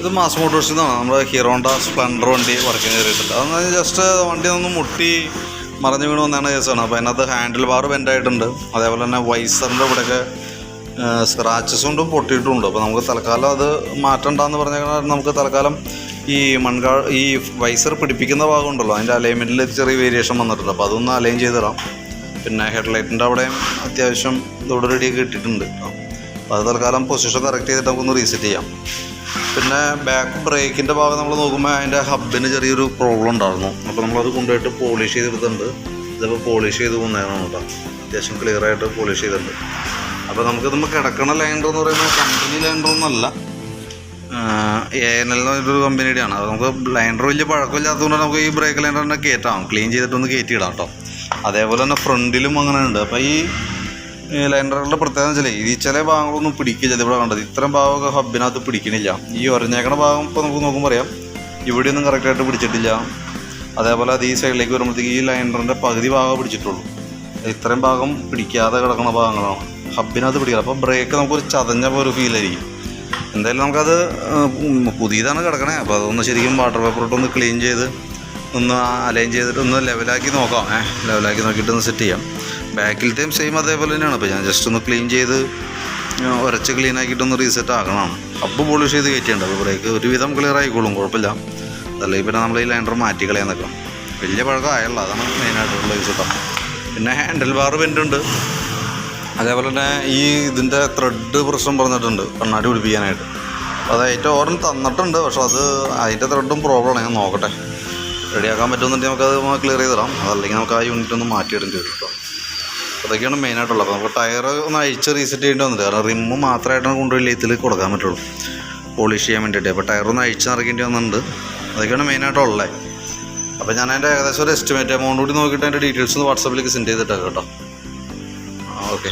ഇത് മാസ് മോട്ടോഴ്സിൽ നിന്നാണ് നമ്മുടെ ഹീറോണ്ട സ്പ്ലൻഡർ വണ്ടി വർക്കിന് കയറിയിട്ടുണ്ട് അതെന്ന് ജസ്റ്റ് വണ്ടി ഒന്ന് മുട്ടി മറിഞ്ഞു വീണ് വന്നതാണ് കേസാണ്. അപ്പോൾ അതിനകത്ത് ഹാൻഡിൽ ബാർ ബെൻഡായിട്ടുണ്ട് അതേപോലെ തന്നെ വൈസറിന്റെ ഇവിടെയൊക്കെ സ്ക്രാച്ചസ് കൊണ്ടും പൊട്ടിയിട്ടുണ്ട്. അപ്പോൾ നമുക്ക് തൽക്കാലം അത് മാറ്റണ്ടെന്ന് പറഞ്ഞാൽ നമുക്ക് തൽക്കാലം ഈ മൺകാ ഈ വൈസർ പിടിപ്പിക്കുന്ന ഭാഗം ഉണ്ടല്ലോ അതിന്റെ അലൈൻമെന്റിൽ ചെറിയ വേരിയേഷൻ വന്നിട്ടുണ്ട്. അപ്പോൾ അതൊന്ന് അലൈൻ ചെയ്തിടാം. പിന്നെ ഹെഡ്ലൈറ്റിന്റെ അവിടെയും അത്യാവശ്യം ഇതോടെ റെഡിയൊക്കെ ഇട്ടിട്ടുണ്ട് അത് തൽക്കാലം പൊസിഷൻ കറക്റ്റ് ചെയ്തിട്ട് നമുക്കൊന്ന് റീസെറ്റ് ചെയ്യാം. പിന്നെ ബാക്ക് ബ്രേക്കിന്റെ ഭാഗം നമ്മൾ നോക്കുമ്പോൾ അതിന്റെ ഹബിന് ചെറിയൊരു പ്രോബ്ലം ഉണ്ടായിരുന്നു. അപ്പോൾ നമ്മളത് കൊണ്ടുപോയിട്ട് പോളിഷ് ചെയ്തെടുത്തിട്ടുണ്ട് ഇതിപ്പോൾ പോളിഷ് ചെയ്ത് കൊണ്ടുവരണം കേട്ടോ. അത്യാവശ്യം ക്ലിയർ ആയിട്ട് പോളിഷ് ചെയ്തിട്ടുണ്ട്. അപ്പോൾ നമുക്ക് നമ്മൾ കിടക്കണ ലൈൻഡർ എന്ന് പറയുന്നത് കമ്പനി ലൈൻഡർ ഒന്നല്ല. എ എൻ എൽ എന്ന് എന്നൊരു കമ്പനിയുടെയാണ് അത് നമുക്ക് ലൈൻഡർ വലിയ പഴക്കമില്ലാത്തതുകൊണ്ട് നമുക്ക് ഈ ബ്രേക്ക് ലൈൻഡർ തന്നെ കയറ്റാം ക്ലീൻ ചെയ്തിട്ടൊന്ന് കയറ്റിയിടാം കേട്ടോ. അതേപോലെ തന്നെ ഫ്രണ്ടിലും അങ്ങനെ ഉണ്ട് അപ്പോൾ ഈ ഈ ലൈൻഡറുകളുടെ പ്രത്യേകത വെച്ചാൽ ഈ ചില ഭാഗങ്ങളൊന്നും പിടിക്കില്ല. ഇവിടെ കണ്ടത് ഇത്തരം ഭാഗമൊക്കെ ഹബിനകത്ത് പിടിക്കണില്ല. ഈ ഒരഞ്ഞേക്കണ ഭാഗം ഇപ്പോൾ നമുക്ക് നോക്കുമ്പോൾ അറിയാം. ഇവിടെയൊന്നും കറക്റ്റായിട്ട് പിടിച്ചിട്ടില്ല. അതേപോലെ അത് ഈ സൈഡിലേക്ക് വരുമ്പോഴത്തേക്ക് ഈ ലൈനറിന്റെ പകുതി ഭാഗം പിടിച്ചിട്ടുള്ളൂ. ഇത്രയും ഭാഗം പിടിക്കാതെ കിടക്കുന്ന ഭാഗങ്ങളാണ്. ഹബിനകത്ത് പിടിക്കുക അപ്പോൾ ബ്രേക്ക് നമുക്കൊരു ചതഞ്ഞ പോലെ ഫീലായിരിക്കും എന്തായാലും നമുക്കത് പുതിയതാണ് കിടക്കണേ. അപ്പോൾ അതൊന്ന് ശരിക്കും വാട്ടർ പേപ്പർ ഇട്ടൊന്ന് ക്ലീൻ ചെയ്ത് ഒന്ന് അലൈൻ ചെയ്തിട്ട് ഒന്ന് ലെവലാക്കി നോക്കാം. ഏഹ് ലെവലാക്കി നോക്കിയിട്ട് ഒന്ന് സെറ്റ് ചെയ്യാം. ബാക്കിലത്തെയും സെയിം അതേപോലെ തന്നെയാണ്. അപ്പോൾ ഞാൻ ജസ്റ്റ് ഒന്ന് ക്ലീൻ ചെയ്ത് ഉരച്ച് ക്ലീൻ ആക്കിയിട്ടൊന്ന് റീസെറ്റ് ആക്കണം. അപ്പോൾ പോളിഷ് ചെയ്ത് കയറ്റിയുണ്ട് അപ്പോൾ ബ്രേക്ക് ഒരുവിധം ക്ലിയർ ആയിക്കോളും കുഴപ്പമില്ല. അതല്ലെങ്കിൽ പിന്നെ നമ്മൾ ഈ ലൈൻഡർ മാറ്റി കളയാൻ നിൽക്കണം. വലിയ പഴക്കം ആയുള്ള അതാണ് മെയിനായിട്ടുള്ള യൂസ് കേട്ടോ. പിന്നെ ഹാൻഡിൽ ബാർ ഉണ്ട്. അതേപോലെ തന്നെ ഈ ഇതിന്റെ ത്രെഡ് പ്രശ്നം പറഞ്ഞിട്ടുണ്ട് കണ്ണാടി പിടിപ്പിക്കാനായിട്ട്. അത് ഏറ്റവും ഓർഡർ തന്നിട്ടുണ്ട്. പക്ഷെ അത് അതിന്റെ ത്രെഡും പ്രോബ്ലമാണ് ഞാൻ നോക്കട്ടെ. റെഡിയാക്കാൻ പറ്റുമെന്നുണ്ടെങ്കിൽ നമുക്കത് ക്ലിയർ ചെയ്തിടാം അതല്ലെങ്കിൽ നമുക്ക് ആ യൂണിറ്റ് ഒന്ന് മാറ്റിയിടേണ്ടി വരും കേട്ടോ അതൊക്കെയാണ് മെയിനായിട്ടുള്ളത് അപ്പോൾ നമുക്ക് ടയർ ഒന്ന് അഴിച്ച് റീസെറ്റ് ചെയ്യേണ്ടി വന്നിട്ട് കാരണം റിമ്മ് മാത്രമായിട്ടാണ് കൊണ്ടുപോയി ലേത്തിൽ കൊടുക്കാൻ പറ്റുള്ളൂ. പോളിഷ് ചെയ്യാൻ വേണ്ടിയിട്ട്. അപ്പോൾ ടയർ ഒന്ന് അഴിച്ച് നിറക്കേണ്ടി വന്നിട്ടുണ്ട്. അതൊക്കെയാണ് മെയിനായിട്ടുള്ളത് അപ്പോൾ ഞാൻ അതിന്റെ ഏകദേശം ഒരു എസ്റ്റിമേറ്റ് എമൗണ്ട് കൂടി നോക്കിയിട്ട് അതിന്റെ ഡീറ്റെയിൽസ് ഒന്ന് വാട്സാപ്പിലേക്ക് സെൻഡ് ചെയ്തിട്ടേക്കാം കേട്ടോ. ഓക്കെ